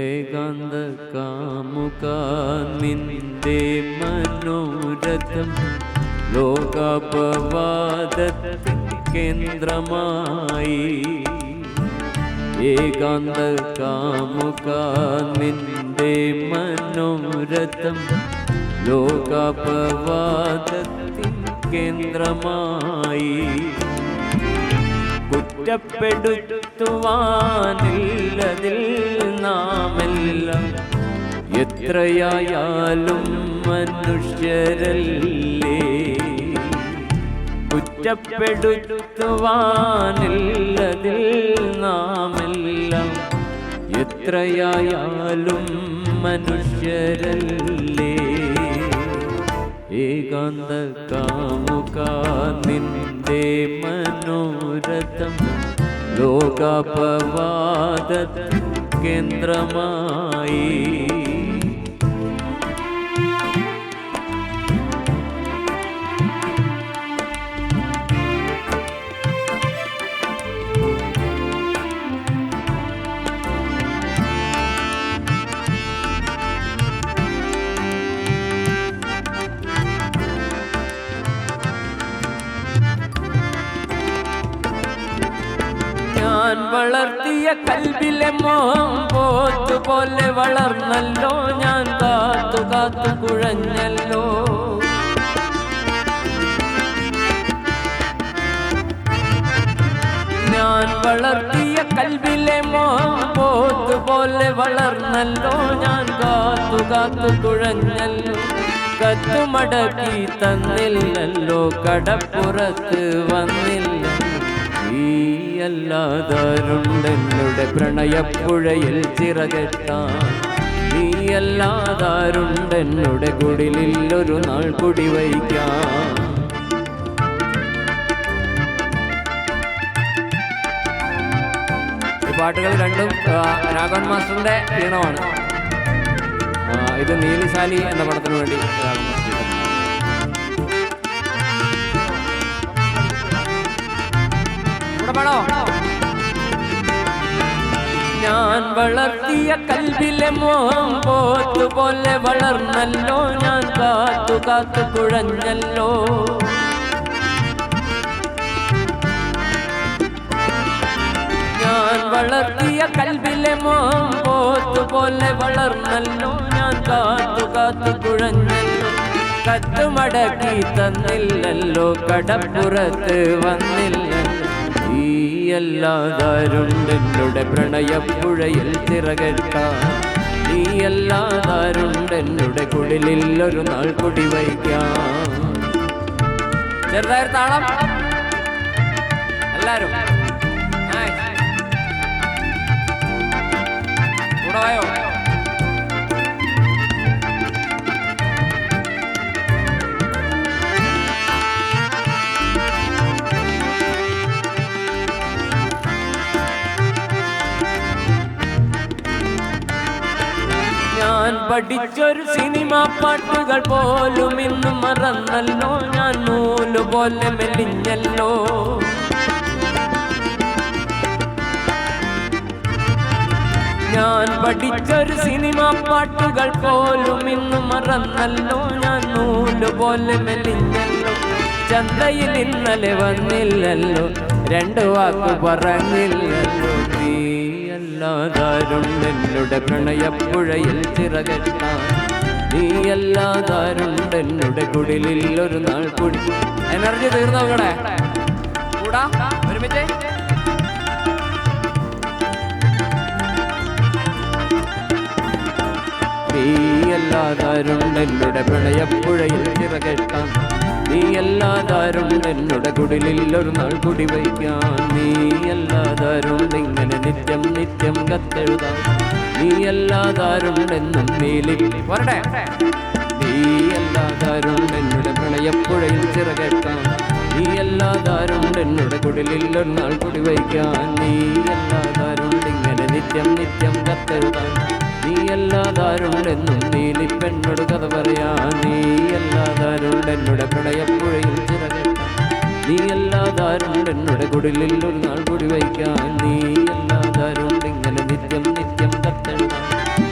ഏകാന്ത കാമുക നിന്റെ മനോരഥം ലോകാപവാദത്തിൻ കേന്ദ്രമായി ഏകാന്ത കാമുക നിന്റെ മനോരഥം ലോകാപവാദത്തിൻ കേന്ദ്രമായി കുറ്റപ്പെടുത്തുവാനില്ലതിൽ എത്രയായാലും മനുഷ്യരല്ലേ? കുറ്റപ്പെടുത്തുവാനില്ലതിൽ നാമെല്ലാം എത്രയായാലും മനുഷ്യരല്ലേ? ഏകാന്ത കാമുക നിന്റെ മനോരഥം ലോകാപവാദ കേന്ദ്രമായി വളർത്തിയ കൽവിലെ മോഹം പോത്തുപോലെ വളർന്നല്ലോ ഞാൻ കാത്തു കാത്തു കുഴഞ്ഞല്ലോ. ഞാൻ വളർത്തിയ കൽവിലെ മോഹം പോത്തുപോലെ വളർന്നല്ലോ ഞാൻ കാത്തു കാത്തു കുഴഞ്ഞല്ലോ. കത്തുമടക്കി തന്നില്ലല്ലോ കടപ്പുറത്ത് വന്നില്ല. നീയല്ലാതാരുണ്ടെന്നുടെ പ്രണയപ്പുഴയിൽ ചിറകെത്താൻ നീയല്ലാതാരുണ്ടെന്നുടെ കുടിലിൽ ഒരു നാൾ കുടി വയ്ക്കാം പാട്ടുകൾ രണ്ടും രാഘവൻ മാസ്റ്ററിന്റെ ഈണമാണ്. ഇത് നീലിശാലി എന്ന പടത്തിന് വേണ്ടി ഞാൻ വളർത്തിയ കൽവിലെ മോഹം പോത്തുപോലെ വളർന്നല്ലോ. ഞാൻ കാത്തു കാത്തു കുഴഞ്ഞല്ലോ. ഞാൻ വളർത്തിയ കൽവിലെ മോഹം പോത്തുപോലെ വളർന്നല്ലോ. ഞാൻ കാത്തു കാത്തു കുഴഞ്ഞല്ലോ. കത്തുമടക്കി തന്നില്ലല്ലോ. കടപ്പുറത്ത് വന്നില്ലല്ലോ നീയല്ലാതാരുണ്ടെന്നുടെ പ്രണയപ്പുഴയിൽ ചിറകെട്ടാൻ നീയല്ലാതാരുണ്ടെന്നുടെ കുടിലിൽ ഒരു നാൾ കുടി വയ്ക്കാം. താളം. എല്ലാരും. കൂടെ ഞാൻ പഠിച്ചൊരു സിനിമ പാട്ടുകൾ പോലും ഇന്ന് മറന്നല്ലോ. ഞാൻ നൂൽ പോലെ മെലിഞ്ഞല്ലോ. ഞാൻ പഠിച്ചൊരു സിനിമ പാട്ടുകൾ പോലും ഇന്ന് മറന്നല്ലോ. ഞാൻ നൂൽ പോലെ മെലിഞ്ഞല്ലോ. ചന്തയിൽ ഇന്നലെ വന്നില്ലല്ലോ. രണ്ടു വാക്ക് പറഞ്ഞില്ലല്ലോ നീ. അല്ലാതാരുണ്ടെന്നുടെ പ്രണയപ്പുഴയിൽ ചിറകെട്ടാൻ നീ അല്ലാതാരുണ്ടെന്നുടെ കുടിലിൽ ഒരു നാൾ കുടി. എനർജി തീർന്നോ ഇവിടെ കൂടാ ഒരുമിച്ച്. നീയല്ലാതാരുണ്ടെന്നുടെ പ്രണയപ്പുഴയിൽ ചിറകെട്ടാൻ നീയല്ലാതാരുണ്ടെന്നുടെ കുടിലിൽ ഒരു നാൾ കുടി വയ്ക്കാൻ നീയല്ലാതാരുണ്ടിങ്ങനെ നിത്യം നിത്യം കത്തെഴുതാം. നീയല്ലാതാരുണ്ടെന്നും നീലി പോരട്ടെ നീയല്ലാതാരുണ്ടെന്നുടെ പ്രണയപ്പുഴയിൽ ചിറകെട്ടാൻ നീയല്ലാതാരുണ്ടെന്നുടെ കുടിലിൽ ഒരു നാൾ കുടി വയ്ക്കാൻ നീയല്ലാതാരുണ്ടിങ്ങനെ നിത്യം നിത്യം കത്തെഴുതാൻ നീയല്ലാതാരുണ്ടെന്നും നീലി പെണ്ണോട് കഥ പറയാൻ എന്നോട് പ്രണയപ്പുഴയിൽ ചിറകെട്ട നീ എല്ലാതാരുണ്ട് എന്നോട് കുടിലിൽ ഒരു നാൾ കൂടി വയ്ക്കാൻ. നീ എല്ലാതാരുണ്ട് ഇങ്ങനെ നിത്യം നിത്യം കത്തണം.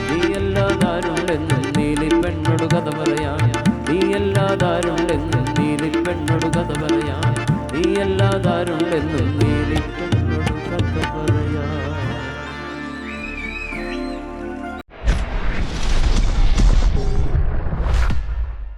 നീ എല്ലാതാരുണ്ടെന്നും നീലി പെണ്ണോട് കഥ പറയാൻ നീ എല്ലാതാരുണ്ടെന്നും നീലി പെണ്ണോട് കഥ പറയാൻ നീ എല്ലാതാരുണ്ടെന്നും നീലി